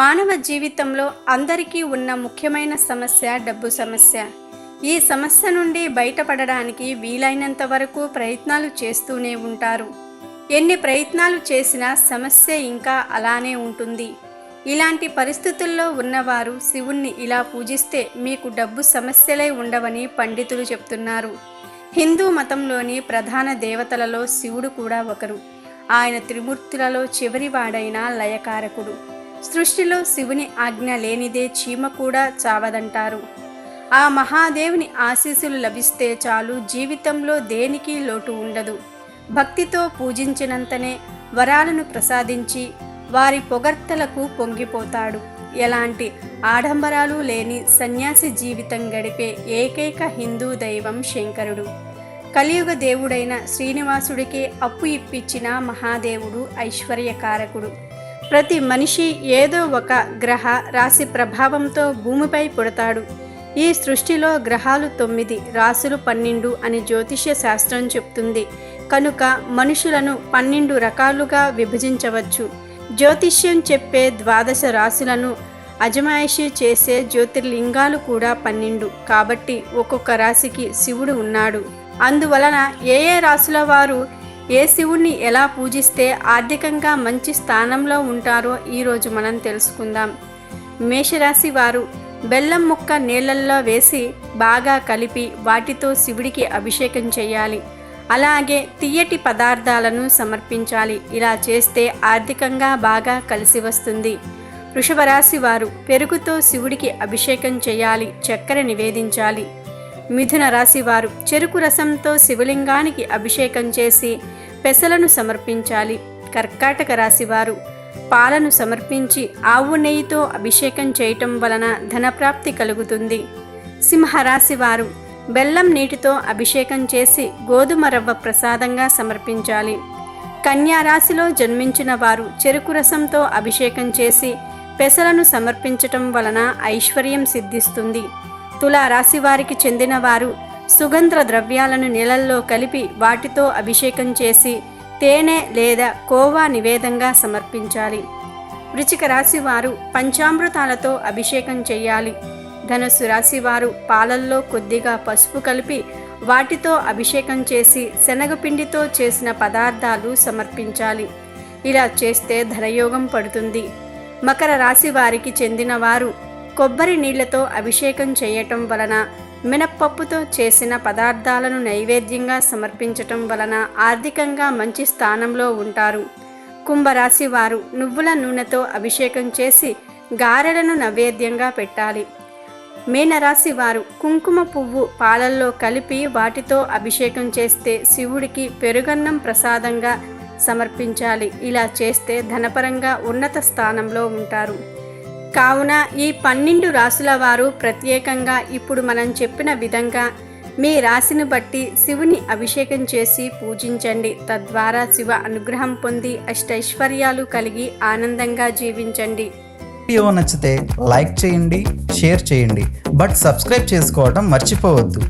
మానవ జీవితంలో అందరికీ ఉన్న ముఖ్యమైన సమస్య డబ్బు సమస్య. ఈ సమస్య నుండి బయటపడడానికి వీలైనంత వరకు ప్రయత్నాలు చేస్తూనే ఉంటారు. ఎన్ని ప్రయత్నాలు చేసినా సమస్య ఇంకా అలానే ఉంటుంది. ఇలాంటి పరిస్థితుల్లో ఉన్నవారు శివుణ్ణి ఇలా పూజిస్తే మీకు డబ్బు సమస్యలే ఉండవని పండితులు చెప్తున్నారు. హిందూ మతంలోని ప్రధాన దేవతలలో శివుడు కూడా ఒకరు. ఆయన త్రిమూర్తులలో చివరివాడైన లయకారకుడు. సృష్టిలో శివుని ఆజ్ఞ లేనిదే చీమ కూడా చావదంటారు. ఆ మహాదేవుని ఆశీస్సులు లభిస్తే చాలు జీవితంలో దేనికి లోటు ఉండదు. భక్తితో పూజించినంతనే వరాలను ప్రసాదించి వారి పొగర్తలకు పొంగిపోతాడు. ఎలాంటి ఆడంబరాలు లేని సన్యాసి జీవితం గడిపే ఏకైక హిందూ దైవం శంకరుడు. కలియుగ దేవుడైన శ్రీనివాసుడికే అప్పు ఇప్పించిన మహాదేవుడు ఐశ్వర్యకారకుడు. ప్రతి మనిషి ఏదో ఒక గ్రహ రాశి ప్రభావంతో భూమిపై పుడతాడు. ఈ సృష్టిలో గ్రహాలు తొమ్మిది రాసులు పన్నెండు అని జ్యోతిష్య శాస్త్రం చెప్తుంది. కనుక మనుషులను పన్నెండు రకాలుగా విభజించవచ్చు. జ్యోతిష్యం చెప్పే ద్వాదశ రాశులను అజమాయిషి చేసే జ్యోతిర్లింగాలు కూడా పన్నెండు. కాబట్టి ఒక్కొక్క రాశికి శివుడు ఉన్నాడు. అందువలన ఏ ఏ రాశుల వారు ఏ శివుణ్ణి ఎలా పూజిస్తే ఆర్థికంగా మంచి స్థానంలో ఉంటారో ఈరోజు మనం తెలుసుకుందాం. మేషరాశి వారు బెల్లం ముక్క నీళ్ళల్లో వేసి బాగా కలిపి వాటితో శివుడికి అభిషేకం చేయాలి. అలాగే తియ్యటి పదార్థాలను సమర్పించాలి. ఇలా చేస్తే ఆర్థికంగా బాగా కలిసి వస్తుంది. వృషభరాశి వారు పెరుగుతో శివుడికి అభిషేకం చేయాలి. చక్కెర నివేదించాలి. మిథున రాశి వారు చెరుకు రసంతో శివలింగానికి అభిషేకం చేసి పెసలను సమర్పించాలి. కర్కాటక రాశి వారు పాలను సమర్పించి ఆవు నెయ్యితో అభిషేకం చేయటం వలన ధనప్రాప్తి కలుగుతుంది. సింహరాశి వారు బెల్లం నీటితో అభిషేకం చేసి గోధుమ రవ్వ ప్రసాదంగా సమర్పించాలి. కన్యారాశిలో జన్మించిన వారు చెరుకు రసంతో అభిషేకం చేసి పెసలను సమర్పించటం వలన ఐశ్వర్యం సిద్ధిస్తుంది. తులా రాశి వారికి చెందినవారు సుగంధ ద్రవ్యాలను నీళ్ళల్లో కలిపి వాటితో అభిషేకం చేసి తేనె లేదా కోవా నివేదంగా సమర్పించాలి. వృచిక రాశి వారు పంచామృతాలతో అభిషేకం చేయాలి. ధనుసు రాశి వారు పాలల్లో కొద్దిగా పసుపు కలిపి వాటితో అభిషేకం చేసి శనగపిండితో చేసిన పదార్థాలు సమర్పించాలి. ఇలా చేస్తే ధనయోగం పడుతుంది. మకర రాశి వారికి చెందిన వారు కొబ్బరి నీళ్ళతో అభిషేకం చేయటం వలన మినప్పప్పుతో చేసిన పదార్థాలను నైవేద్యంగా సమర్పించటం వలన ఆర్థికంగా మంచి స్థానంలో ఉంటారు. కుంభరాశి వారు నువ్వుల నూనెతో అభిషేకం చేసి గారెలను నైవేద్యంగా పెట్టాలి. మీనరాశి వారు కుంకుమ పువ్వు పాలల్లో కలిపి వాటితో అభిషేకం చేస్తే శివుడికి పెరుగన్నం ప్రసాదంగా సమర్పించాలి. ఇలా చేస్తే ధనపరంగా ఉన్నత స్థానంలో ఉంటారు. కావున ఈ పన్నెండు రాసుల వారు ప్రత్యేకంగా ఇప్పుడు మనం చెప్పిన విధంగా మీ రాశిని బట్టి శివుని అభిషేకం చేసి పూజించండి. తద్వారా శివ అనుగ్రహం పొంది అష్టైశ్వర్యాలు కలిగి ఆనందంగా జీవించండి. వీడియో నచ్చితే లైక్ చేయండి షేర్ చేయండి. బట్ సబ్స్క్రైబ్ చేసుకోవడం మర్చిపోవద్దు.